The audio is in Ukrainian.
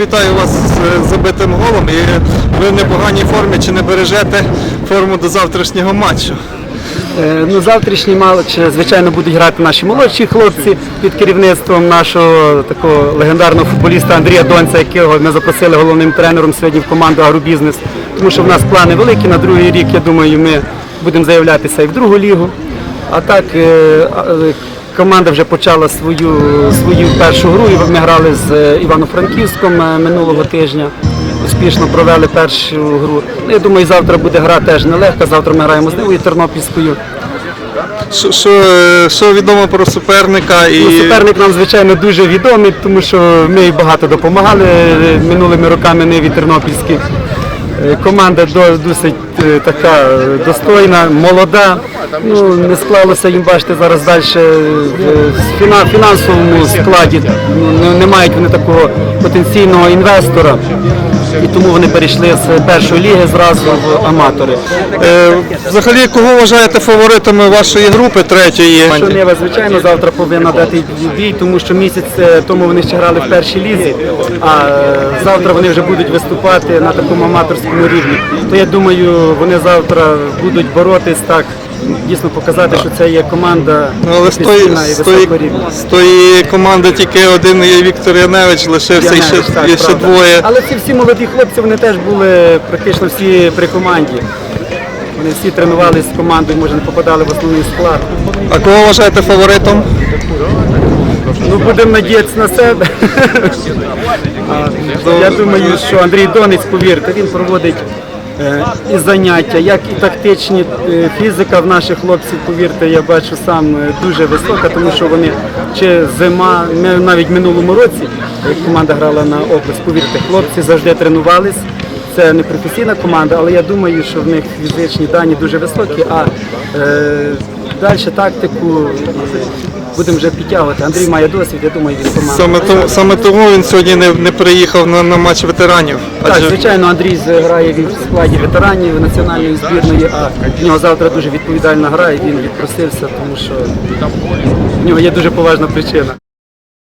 Вітаю вас з забитим голом і ви в непоганій формі чи не бережете форму до завтрашнього матчу. Е, Ну, завтрашній матч, е, звичайно, будуть грати наші молодші хлопці під керівництвом нашого такого легендарного футболіста Андрія Донця, якого ми запросили головним тренером сьогодні в команду Агробізнес. Тому що в нас плани великі на другий рік. Я думаю, ми будемо заявлятися і в другу лігу. А так е, команда вже почала свою, свою першу гру. І Ми грали з е, Івано-Франківськом е, минулого тижня. Успішно провели першу гру. Ну, Я думаю, завтра буде гра теж нелегка. Завтра ми граємо з Нивою Тернопільською. Що, що, е, що відомо про суперника і Ну, Суперник нам, звичайно, дуже відомий, тому що ми їй багато допомагали минулими роками Ниві Тернопільській. Е, Команда досить е, така е, достойна, молода. Ну, не склалося їм, бачите, зараз далі в фінансовому складі. Ну, не мають вони такого потенційного інвестора. І тому вони перейшли з першої ліги зразу в аматори. е, взагалі кого вважаєте фаворитами вашої групи третьої? Що Нева, звичайно, завтра повинна дати бій, тому що місяць е, тому вони ще грали в першій лізі, а е, завтра вони вже будуть виступати на такому аматорському рівні. То я думаю, вони завтра будуть боротись так, дійсно показати, що це є команда Ну, але з тої, і з, тої, з тої команди тільки один є Віктор Яневич, лишився і ще, так, і ще правда. двоє. Але ці всі молоді хлопці, вони теж були практично всі при команді. Вони всі тренувалися з командою, може не попадали в основний склад. А кого вважаєте фаворитом? Ну, будемо надіятися на себе. Я думаю, що Андрій Донець, повірте, він проводить і заняття, як і тактичні е, фізика в наших хлопців, повірте, я бачу сам е, дуже висока, тому що вони чи зима, ми навіть в минулому році, як команда грала на область, повірте, хлопці завжди тренувались. Це не професійна команда, але я думаю, що в них фізичні дані дуже високі, а е, далі тактику будемо вже підтягувати. Андрій має досвід, я думаю, він команда. Саме тому, саме тому він сьогодні не, не приїхав на, на матч ветеранів. Так, звичайно, Андрій грає в складі ветеранів національної збірної, а в нього завтра дуже відповідальна гра, і він відпросився, тому що в нього є дуже поважна причина.